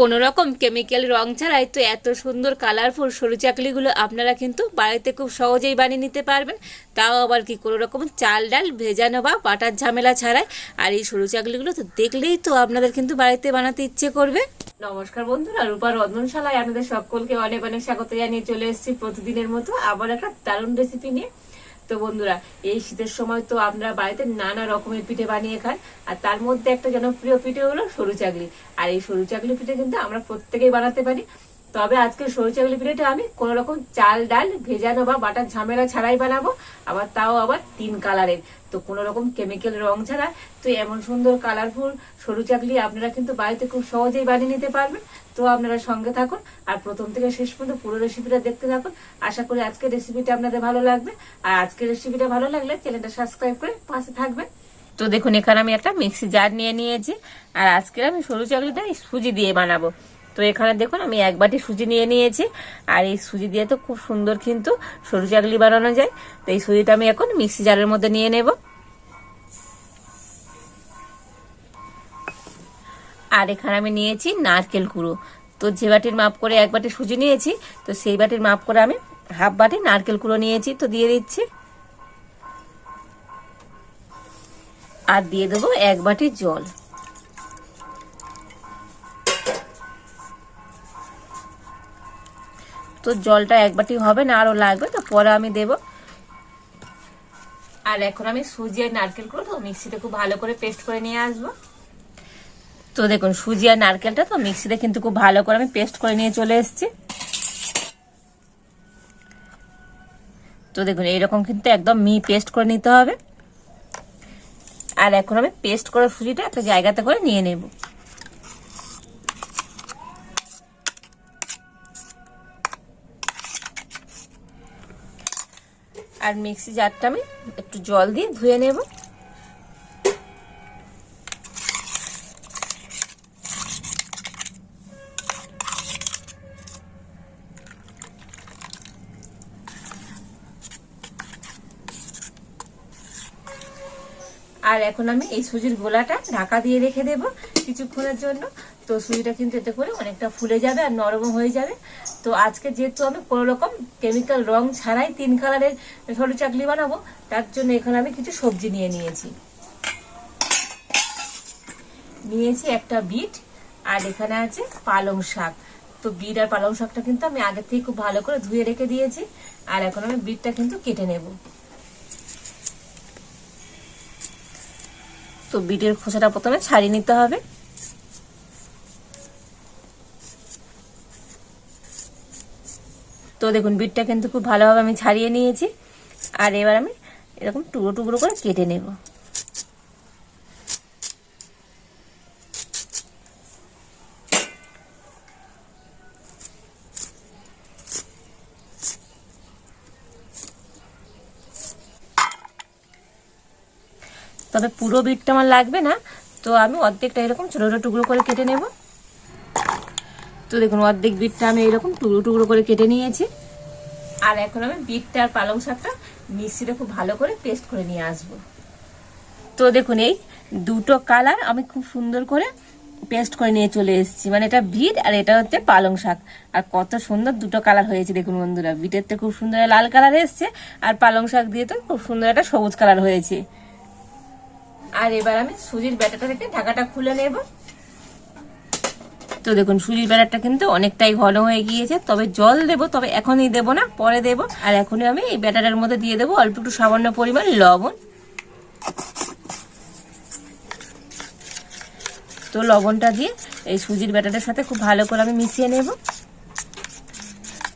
কোনো রকম কেমিক্যাল রং ছাড়াই তো এত সুন্দর কালারফুল সরু চাকলিগুলো আপনারা কিন্তু বাড়িতে খুব সহজেই বানিয়ে নিতে পারবেন। তাও আবার কি কোনো রকম চাল ডাল ভেজানো বা বাটার ঝামেলা ছাড়াই। আর এই সরু চাকলিগুলো তো দেখলেই তো আপনাদের কিন্তু বাড়িতে বানাতে ইচ্ছে করবে। নমস্কার বন্ধুরা, রূপা রন্ধনশালায় আপনাদের সকলকে অনেক অনেক স্বাগত জানিয়ে চলে এসেছি প্রতিদিনের মতো আবার একটা দারুণ রেসিপি নিয়ে। তো বন্ধুরা, এই শীতের সময় তো আমরা বাড়িতে নানা রকমের পিঠে বানিয়ে খাই, আর তার মধ্যে একটা জনপ্রিয় পিঠে হলো সরু চাকলি আর এই সরু চাকলি পিঠে কিন্তু আমরা প্রত্যেকেই বানাতে পারি। তবে আজকে সরু চাকলি পিঠেটা আমি কোন রকম চাল, ডাল, ভেজানো বা বাটার ঝামেলা ছাড়াই বানাবো। আবার তাও আবার তিন কালারের। তো কোনো রকম কেমিক্যাল রং ছাড়া। তো এমন সুন্দর কালারফুল সরু চাকলি আপনারা কিন্তু বাড়িতে খুব সহজেই বানিয়ে নিতে পারবেন। তো আপনারা সঙ্গে থাকুন। আর প্রথম থেকে শেষ পর্যন্ত পুরো রেসিপিটা দেখতে থাকুন। আশা করি আজকের রেসিপিটা আপনাদের ভালো লাগবে। আর আজকের রেসিপিটা ভালো লাগলে চ্যানেলটা সাবস্ক্রাইব করে পাশে থাকবেন। তো দেখুন, এখানে আমি একটা মিক্সি জার নিয়ে নিয়েছি। আর আজকে আমি সরু চাকলিটা সুজি দিয়ে বানাবো। তো এখানে দেখুন, আমি এক বাটি সুজি নিয়ে নিয়েছি। আর এই সুজি দিয়ে তো খুব সুন্দর কিন্তু সরু চাকলি বানানো যায়। তো এই সুজিটা আমি এখন মিক্সি জারের মধ্যে নিয়ে নেব। আর এখানে আমি নিয়েছি নারকেল কুড়ো। তো যে বাটির মাপ করে এক বাটি সুজি নিয়েছি, তো সেই বাটির মাপ করে আমি হাফ বাটি নারকেল কুড়ো নিয়েছি। তো দিয়ে দিচ্ছি। আর দিয়ে দেবো এক বাটি জল। তো জলটা এক বাটি হবে না আরও লাগবে তো পরে আমি দেব। আর এখন আমি সুজি আর নারকেল করে তো মিক্সিতে খুব ভালো করে পেস্ট করে নিয়ে আসব। তো দেখুন সুজি আর নারকেলটা তো মিক্সিতে কিন্তু খুব ভালো করে আমি পেস্ট করে নিয়ে চলে এসেছি। তো দেখুন এইরকম কিন্তু একদম মি পেস্ট করে নিতে হবে। আর এখন আমি পেস্ট করা সুজিটা একটা জায়গাতে করে নিয়ে নেব। আর মিক্সি জারটা আমি একটু জল দিয়ে ধুয়ে নেব। আর এখন আমি এই সুজির গোলাটা ঢাকা দিয়ে রেখে দেব কিছুক্ষণের জন্য। তো সুজিটা কিন্তু এতে করে অনেকটা ফুলে যাবে আর নরম হয়ে যাবে। তো আজকে যেহেতু আমি কোনো রকম কেমিক্যাল রং ছাড়াই তিন কালারের সরু চাকলি বানাবো, তার জন্য এখানে আমি কিছু সবজি নিয়ে নিয়েছি। নিয়েছি একটা বিট আর এখানে আছে পালং শাক। তো বিট আর পালং শাকটা কিন্তু আমি আগে থেকে খুব ভালো করে ধুয়ে রেখে দিয়েছি আর এখন আমি বিটটা কিন্তু কেটে নেব। তো বিটের খোসাটা প্রথমে ছাড়িয়ে নিতে হবে। তো দেখুন বিটটা কিন্তু খুব ভালোভাবে আমি ছাড়িয়ে নিয়েছি। আর এবার আমি এরকম টুকরো টুকরো করে কেটে নেব। তবে পুরো বিটটা আমার লাগবে না, তো আমি অর্ধেকটা এরকম ছোটো ছোটো টুকরো করে কেটে নেব। তো দেখুন, অর্ধেক বিটটা আমি এরকম টুকরো টুকরো করে কেটে নিয়েছি। আর এখন আমি বিটটা আর পালং শাকটা মিক্সিতে খুব ভালো করে পেস্ট করে নিয়ে আসব। তো দেখুন, এই দুটো কালার আমি খুব সুন্দর করে পেস্ট করে নিয়ে চলে এসেছি। মানে এটা বিট আর এটা হচ্ছে পালং শাক। আর কত সুন্দর দুটো কালার হয়েছে দেখুন বন্ধুরা। বিটের তো খুব সুন্দর লাল কালার এসছে, আর পালং শাক দিয়ে তো খুব সুন্দর একটা সবুজ কালার হয়েছে। আর এবার আমি সুজির ব্যাটারটা থেকে ঢাকাটা খুলে নেব। তো দেখুন, সুজির ব্যাটারটা কিন্তু অনেকটাই ঘন হয়ে গিয়েছে। তবে জল দেব, তবে এখনই দেব না, পরে দেব। আর এখনই আমি এই ব্যাটারের মধ্যে দিয়ে দেবো অল্প একটু সামান্য পরিমাণ লবণ। তো লবণটা দিয়ে এই সুজির ব্যাটারের সাথে খুব ভালো করে আমি মিশিয়ে নেব।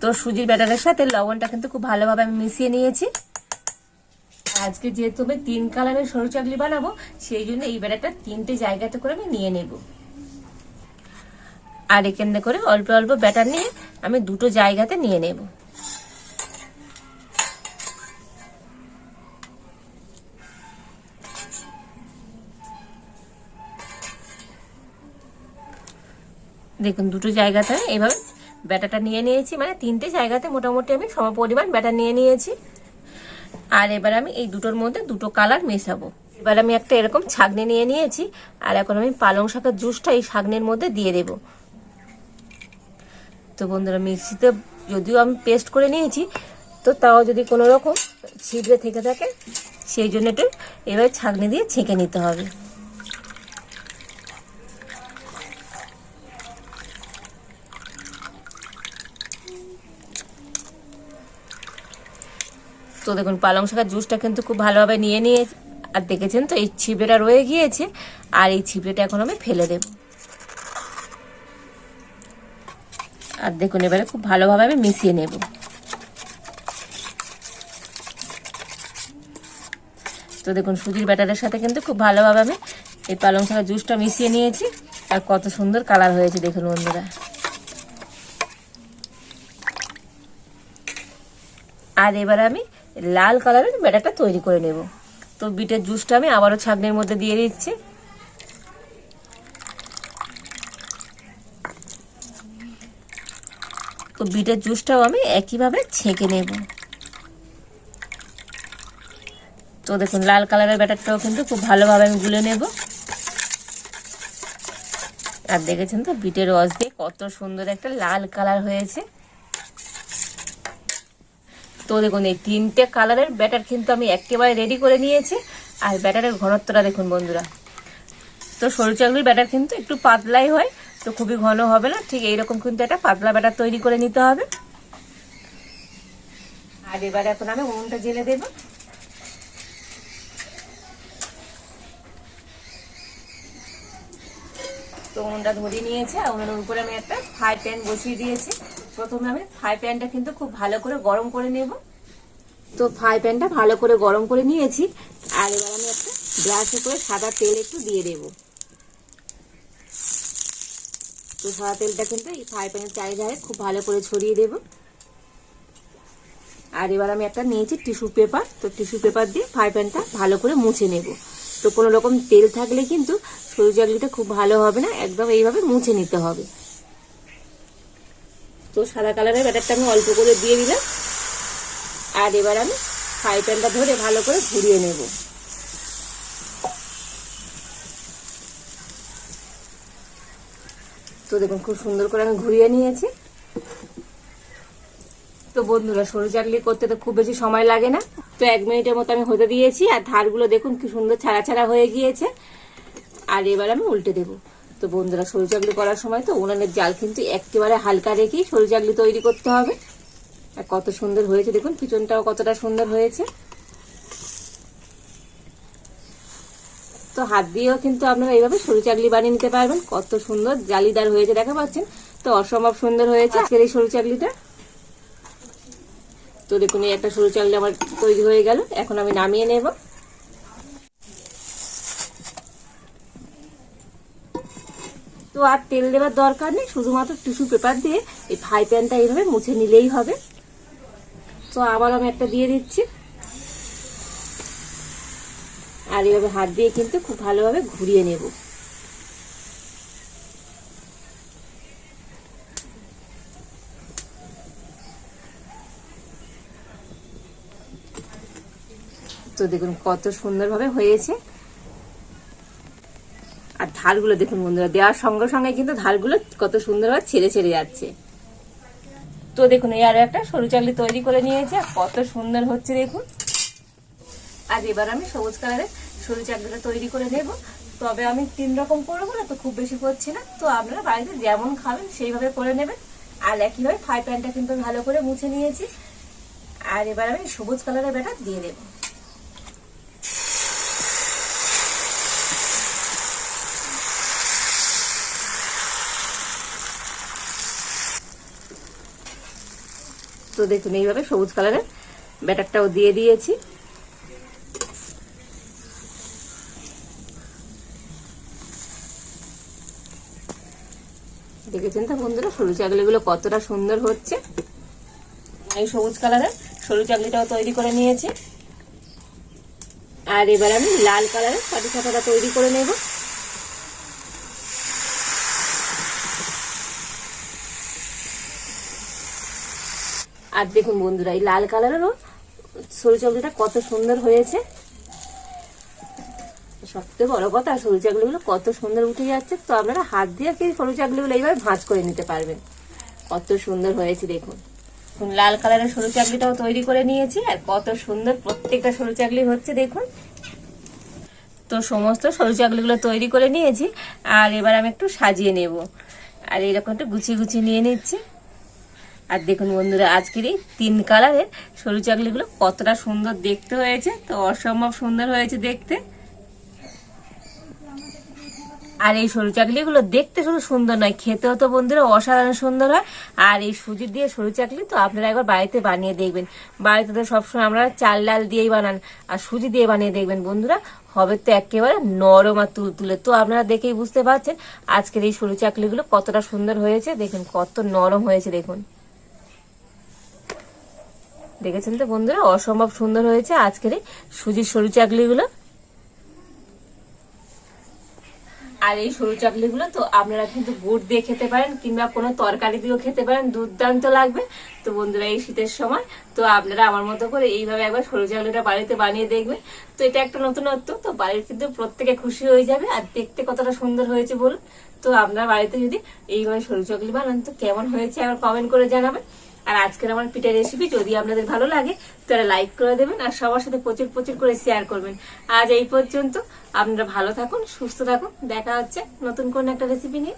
তো সুজির ব্যাটারের সাথে লবণটা কিন্তু খুব ভালোভাবে আমি মিশিয়ে নিয়েছি। আজকে যেহেতু আমি তিন কালারের সরু চাকলি বানাবো, সেই জন্য এই ব্যাটারটা তিনটে জায়গাতে করে আমি নিয়ে নেব। আর এখানে করে অল্প অল্প ব্যাটার নিয়ে আমি দুটো জায়গাতে নিয়ে নেব। দেখুন, দুটো জায়গাতে এইভাবে ব্যাটারটা নিয়ে নিয়েছি। মানে তিনটে জায়গাতে মোটামুটি আমি সম পরিমাণ ব্যাটার নিয়ে নিয়েছি। আর এবার আমি এই দুটোর মধ্যে দুটো কালার মেশাবো। এবার আমি একটা এরকম ছাগনি নিয়ে নিয়েছি। আর এখন আমি পালং শাকের জুসটা এই ছাগনির মধ্যে দিয়ে দেব। তো বন্ধুরা মিক্সিতে যদিও আমি পেস্ট করে নিয়েছি, তো তাও যদি কোনো রকম ছিবড়ে থেকে থাকে, সেই জন্য একটু এবার ছাঁকনি দিয়ে ছেঁকে নিতে হবে। তো দেখুন, পালং শাকের জুসটা কিন্তু খুব ভালোভাবে নিয়ে নিয়ে, আর দেখেছেন তো এই ছিপড়েটা রয়ে গিয়েছে, আর এই ছিপড়েটা এখন আমি ফেলে দেব। আর দেখুন, এবারে খুব ভালোভাবে আমি মিশিয়ে নেব। তো দেখুন, সুজির ব্যাটারের সাথে কিন্তু খুব ভালোভাবে আমি এই পালং শাকের জুসটা মিশিয়ে নিয়েছি আর কত সুন্দর কালার হয়েছে, দেখুন বন্ধুরা। আর এবার আমি লাল কালারের ব্যাটারটা তৈরি করে নেব। তো বিটের জুসটা আমি আবারও ছাগনির মধ্যে দিয়ে দিচ্ছি। তো বিটের জুসটাও আমি একইভাবে ছেঁকে নেব। তো দেখুন, লাল কালারের ব্যাটারটাও কিন্তু খুব ভালোভাবে আমি গুলে নেব। আর দেখেছেন তো, বিটের রস দিয়ে কত সুন্দর একটা লাল কালার হয়েছে। তো দেখুন, এই তিনটে কালারের ব্যাটার কিন্তু আমি একেবারে রেডি করে নিয়েছি। আর ব্যাটারের ঘনত্বটা দেখুন বন্ধুরা তো সরু চাকলির ব্যাটার কিন্তু একটু পাতলাই হয়, তো খুবই ঘন হবে না। ঠিক এইরকম কিন্তু একটা পাতলা ব্যাটার তৈরি করে নিতে হবে। আর এবার এখন আমি উনুনটা জেলে দেব। তো উনুনটা ধরিয়ে নিয়েছে, আর উনুনের উপরে আমি একটা ফ্রাই প্যান বসিয়ে দিয়েছি। প্রথমে আমি ফ্রাই প্যানটা কিন্তু খুব ভালো করে গরম করে নেব। তো ফ্রাই প্যানটা ভালো করে গরম করে নিয়েছি, আর এবার আমি একটা ব্রাশে করে সাদা তেল একটু দিয়ে দেব। তো সাদা তেলটা কিন্তু এই ফ্রাই প্যানের চারিধারে খুব ভালো করে ছড়িয়ে দেব। আর এবার আমি একটা নিয়েছি টিস্যু পেপার। তো টিস্যু পেপার দিয়ে ফ্রাই প্যানটা ভালো করে মুছে নেব। তো কোনো রকম তেল থাকলে কিন্তু সরু চাকলিটা খুব ভালো হবে না, একদম এইভাবে মুছে নিতে হবে। তো সাদা কালারের ব্যাটারটা আমি অল্প করে দিয়ে দিলাম। আর এবার আমি ফ্রাই প্যানটা ধরে ভালো করে ঘুরিয়ে নেব। তো দেখুন, খুব সুন্দর করে আমি ঘুরিয়ে নিয়েছি। তো বন্ধুরা, সরু চাকলি করতে তো খুব বেশি সময় লাগে না। তো এক মিনিটের মতো আমি হতে দিয়েছি, আর ধারগুলো দেখুন কি সুন্দর ছাড়া ছাড়া হয়ে গিয়েছে। আর এবার আমি উল্টে দেবো। তো বন্ধুরা, সরু চাকলি করার সময় তো উনানের জাল কিন্তু একেবারে হালকা রেখেই সরু চাকলি তৈরি করতে হবে। আর কত সুন্দর হয়েছে, দেখুন, পিছনটাও কতটা সুন্দর হয়েছে। তো হাত দিয়েও কিন্তু আপনারা এইভাবে সরু চাকলি বানিয়ে নিতে পারবেন। কত সুন্দর জালিদার হয়েছে, দেখা পাচ্ছেন? তো অসম্ভব সুন্দর হয়েছে আজকের এই সরু চাকলিটা। তো দেখুন, এই একটা সরু চাকলি আমার তৈরি হয়ে গেল। এখন আমি নামিয়ে নেব। তো আর তেল দেওয়ার দরকার নেই, শুধুমাত্র টিস্যু পেপার দিয়ে এই ফ্রাই প্যানটা এইভাবে মুছে নিলেই হবে। তো আবার আমি একটা দিয়ে দিচ্ছি। আর এভাবে হাত দিয়ে কিন্তু খুব ভালোভাবে ঘুরিয়ে নেব। তো দেখুন কত সুন্দরভাবে হয়েছে। আর ধারগুলো দেখুন বন্ধুরা, দেওয়ার সঙ্গে সঙ্গে কিন্তু ধারগুলো কত সুন্দরভাবে ছেড়ে ছেড়ে যাচ্ছে। তো দেখুন, এই আরও একটা সরু চাকলি তৈরি করে নিয়েছে কত সুন্দর হচ্ছে দেখুন। আর এবার আমি সবুজ কালারের সরু চাকলিটা তৈরি করে নেব তবে আমি তিন রকম করব না, তো খুব বেশি করছি না। তো আপনারা বাড়িতে যেমন খাবেন, সেইভাবে করে নেবেন। আর একইভাবে ফ্রাই প্যানটা কিন্তু ভালো করে মুছে নিয়েছি। আর এবার আমি সবুজ কালারের ব্যাটার দিয়ে দেবো। তো দেখুন, এইভাবে সবুজ কালারের ব্যাটারটাও দিয়ে দিয়েছি। দেখেছেন তো বন্ধুরা? সরু চাকলিগুলো কতটা সুন্দর হচ্ছে। এই সবুজ কালারের সরু চাকলিটাও তৈরি করে নিয়েছি। আর এবার আমি লাল কালারের পাটি সাপাটা তৈরি করে নেব। আর দেখুন বন্ধুরা, এই লাল কালারেরও সরু চাকলিটা কত সুন্দর হয়েছে। সবথেকে বড় কথা, সরু চাকলিগুলো কত সুন্দর উঠে যাচ্ছে, তো আপনারা হাত দিয়ে কি সরু চাকলিগুলো এইভাবে ভাঁজ করে নিতে পারবেন। কত সুন্দর হয়েছে, দেখুন। লাল কালারের সরু চাকলিটাও তৈরি করে নিয়েছি, আর কত সুন্দর প্রত্যেকটা সরু চাকলি হচ্ছে, দেখুন। তো সমস্ত সরু চাকলিগুলো তৈরি করে নিয়েছি, আর এবার আমি একটু সাজিয়ে নেব। আর এরকম একটু গুছিয়ে গুছিয়ে নিয়ে নিচ্ছি। আর দেখুন বন্ধুরা, আজকের এই তিন কালারের সরু চাকলিগুলো কতটা সুন্দর দেখতে হয়েছে, তো অসম্ভব সুন্দর হয়েছে দেখতে। আর এই সরু চাকলিগুলো দেখতে শুধু সুন্দর নয়, খেতেও তো বন্ধুরা অসাধারণ সুন্দর হয়। আর এই সুজি দিয়ে সরু চাকলি তো আপনারা একবার বাড়িতে বানিয়ে দেখবেন। বাড়িতে তো সবসময় আমরা চাল ডাল দিয়েই বানান, আর সুজি দিয়ে বানিয়ে দেখবেন বন্ধুরা। হবে তো একেবারে নরম আর তুলতুলে। তো আপনারা দেখেই বুঝতে পারছেন আজকের এই সরু চাকলিগুলো কতটা সুন্দর হয়েছে। দেখুন, কত নরম হয়েছে, দেখুন। দেখেছেন তো বন্ধুরা? অসম্ভব সুন্দর হয়েছে আজকের এই সুজির সরু চাকলিগুলো। আর এই সরু চাকলিগুলো তো আপনারা কিন্তু গুড় দিয়ে খেতে পারেন কিংবা কোনো তরকারি দিয়েও খেতে পারেন, দুর্দান্ত লাগবে। তো বন্ধুরা, এই শীতের সময় তো আপনারা আমার মতো করে এইভাবে একবার সরু চাকলিটা বাড়িতে বানিয়ে দেখবেন। তো এটা একটা নতুনত্ব, তো বাড়ির কিন্তু প্রত্যেকে খুশি হয়ে যাবে। আর দেখতে কতটা সুন্দর হয়েছে বলুন। তো আপনার বাড়িতে যদি এইভাবে সরু চাকলি বানান, তো কেমন হয়েছে আবার কমেন্ট করে জানাবেন। আর আজকের আমার পিঠা রেসিপি যদি আপনাদের ভালো লাগে, তাহলে লাইক করে দেবেন আর সবার সাথে প্রচুর প্রচুর করে শেয়ার করবেন। আজ এই পর্যন্ত আপনারা ভালো থাকুন, সুস্থ থাকুন। দেখা হচ্ছে নতুন কোন একটা রেসিপি নিয়ে।